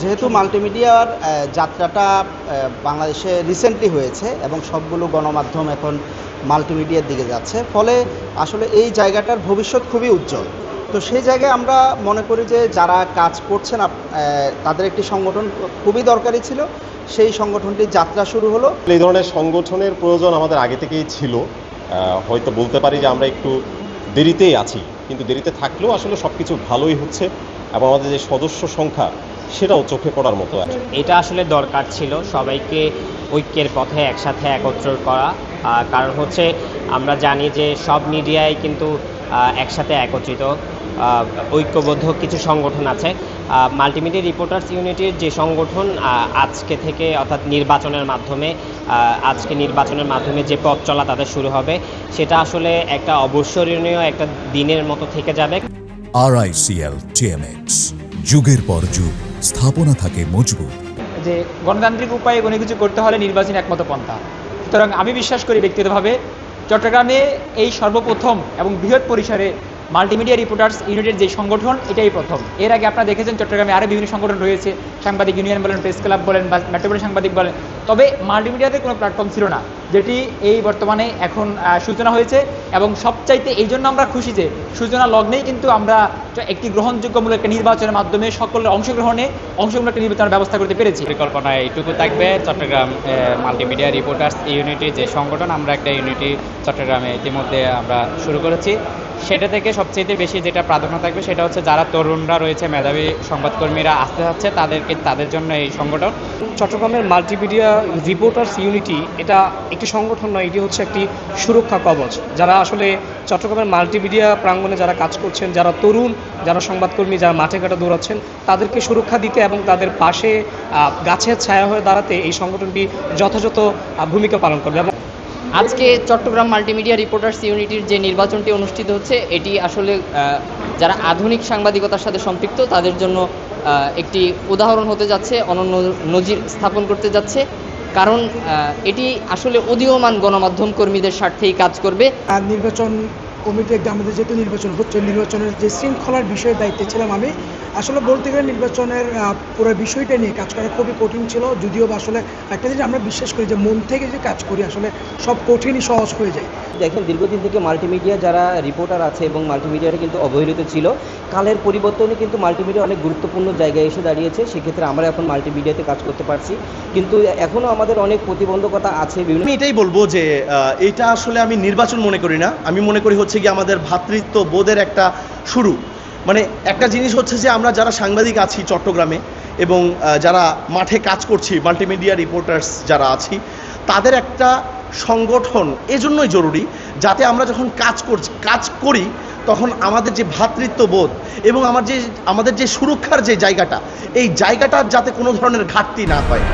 যেহেতু মাল্টিমিডিয়ার যাত্রাটা বাংলাদেশে রিসেন্টলি হয়েছে এবং সবগুলো গণমাধ্যম এখন মাল্টিমিডিয়ার দিকে যাচ্ছে, ফলে আসলে এই জায়গাটার ভবিষ্যৎ খুবই উজ্জ্বল। তো সেই জায়গায় আমরা মনে করি যে যারা কাজ করছেন তাদের একটি সংগঠন খুবই দরকারি ছিল। সেই সংগঠনটির যাত্রা শুরু হলো। এই ধরনের সংগঠনের প্রয়োজন আমাদের আগে থেকেই ছিল। হয়তো বলতে পারি যে আমরা একটু দেরিতেই আছি, কিন্তু দেরিতে থাকলেও আসলে সব কিছু ভালোই হচ্ছে এবং আমাদের যে সদস্য সংখ্যা সেটাও চোখে পড়ার মতো আছে। এটা আসলে দরকার ছিল সবাইকে ঐক্যের পথে একসাথে একত্র করা। কারণ হচ্ছে আমরা জানি যে সব মিডিয়ায় কিন্তু একসাথে একত্রিত। ঐক্যবদ্ধ কিছু সংগঠন আছে। মাল্টিমিডিয়া রিপোর্টার্স ইউনিটির যে সংগঠন আজকে থেকে অর্থাৎ নির্বাচনের মাধ্যমে আজকে নির্বাচনের মাধ্যমে যে পথ চলা তাদের শুরু হবে সেটা আসলে একটা অবসরণীয় একটা দিনের মতো থেকে যাবে। আরআইসিএল টিএমএক্স যুগের পর যুগ। স্থাপনা থাকে মজবুত। যে গণতান্ত্রিক উপায়ে কোনো কিছু করতে হলে নির্বাচন একমাত্র পন্থা। সুতরাং আমি বিশ্বাস করি ব্যক্তিগতভাবে চট্টগ্রামে এই সর্বপ্রথম এবং বৃহৎ পরিসরে মাল্টিমিডিয়া রিপোর্টার্স ইউনিটের যে সংগঠন, এটাই প্রথম। এর আগে আপনারা দেখেছেন চট্টগ্রামে আরও বিভিন্ন সংগঠন রয়েছে। সাংবাদিক ইউনিয়ন বলেন, প্রেস ক্লাব বলেন বা মেট্রোপলিটন সাংবাদিক বলেন। তবে মাল্টিমিডিয়াতে কোনো প্ল্যাটফর্ম ছিল না, যেটি এই বর্তমানে এখন সূচনা হয়েছে। এবং সবচাইতে এই জন্য আমরা খুশি যে সূচনা লগ্নেই কিন্তু আমরা একটি গ্রহণযোগ্যমূলক একটা নির্বাচনের মাধ্যমে সকলের অংশগ্রহণে অংশগ্রহণ নির্বাচনের ব্যবস্থা করতে পেরেছি। পরিকল্পনা এইটুকু থাকবে, চট্টগ্রাম মাল্টিমিডিয়া রিপোর্টার্স ইউনিটি যে সংগঠন, আমরা একটা ইউনিটি চট্টগ্রামে ইতিমধ্যে আমরা শুরু করেছি। সেটা থেকে সবচেয়ে বেশি যেটা প্রাধান্য থাকবে সেটা হচ্ছে যারা তরুণরা রয়েছে, মেধাবী সংবাদকর্মীরা আসতে যাচ্ছে, তাদেরকে, তাদের জন্য এই সংগঠন। চট্টগ্রামের মাল্টিমিডিয়া রিপোর্টার্স ইউনিটি এটা একটি সংগঠন নয়, এটি হচ্ছে একটি সুরক্ষা কবচ। যারা আসলে চট্টগ্রামের মাল্টিমিডিয়া প্রাঙ্গণে যারা কাজ করছেন, যারা তরুণ, যারা সংবাদকর্মী, যারা মাঠে ঘাটে দৌড়াচ্ছেন, তাদেরকে সুরক্ষা দিতে এবং তাদের পাশে গাছের ছায়া হয়ে দাঁড়াতে এই সংগঠনটি যথাযথ ভূমিকা পালন করবে। আজকে চট্টগ্রাম মাল্টিমিডিয়া রিপোর্টার্স ইউনিটির যে নির্বাচনটি অনুষ্ঠিত হচ্ছে, এটি আসলে যারা আধুনিক সাংবাদিকতার সাথে সম্পৃক্ত, তাদের জন্য একটি উদাহরণ হতে যাচ্ছে, অনন্য নজির স্থাপন করতে যাচ্ছে। কারণ এটি আসলে উদীয়মান গণমাধ্যম কর্মীদের স্বার্থেই কাজ করবে। নির্বাচন কমিটি আমাদের যেহেতু নির্বাচন হচ্ছে, নির্বাচনের যে শৃঙ্খলার বিষয়ের দায়িত্বে ছিলাম আমি, আসলে বলতে গেলে নির্বাচনের পুরো বিষয়টা নিয়ে কাজ করা খুবই কঠিন ছিল, যদিও বা আসলে একটা জিনিস আমরা বিশ্বাস করি যে মন থেকে যে কাজ করি, আসলে সব কঠিনই সহজ হয়ে যায়। দেখেন, দীর্ঘদিন থেকে মাল্টিমিডিয়া যারা রিপোর্টার আছে এবং মাল্টিমিডিয়াটা কিন্তু অবহেলিত ছিল, কালের পরিবর্তনে কিন্তু মাল্টিমিডিয়া অনেক গুরুত্বপূর্ণ জায়গায় এসে দাঁড়িয়েছে। সেক্ষেত্রে আমরা এখন মাল্টিমিডিয়াতে কাজ করতে পারছি। কিন্তু এখনও আমাদের অনেক প্রতিবন্ধকতা আছে, বিভিন্ন আমি এটাই বলব যে এটা আসলে আমি নির্বাচন মনে করি না। আমি মনে করি হচ্ছে কি আমাদের ভ্রাতৃত্ব বোধের একটা শুরু। মানে একটা জিনিস হচ্ছে যে, আমরা যারা সাংবাদিক আছি চট্টগ্রামে এবং যারা মাঠে কাজ করছি মাল্টিমিডিয়া রিপোর্টার্স যারা আছি, তাদের একটা সংগঠন, এজন্যই জরুরি যাতে আমরা যখন কাজ করছি, কাজ করি, তখন আমাদের যে ভ্রাতৃত্ববোধ এবং আমার যে, আমাদের যে সুরক্ষার যে জায়গাটা, এই জায়গাটার যাতে কোনো ধরনের ঘাটতি না হয়।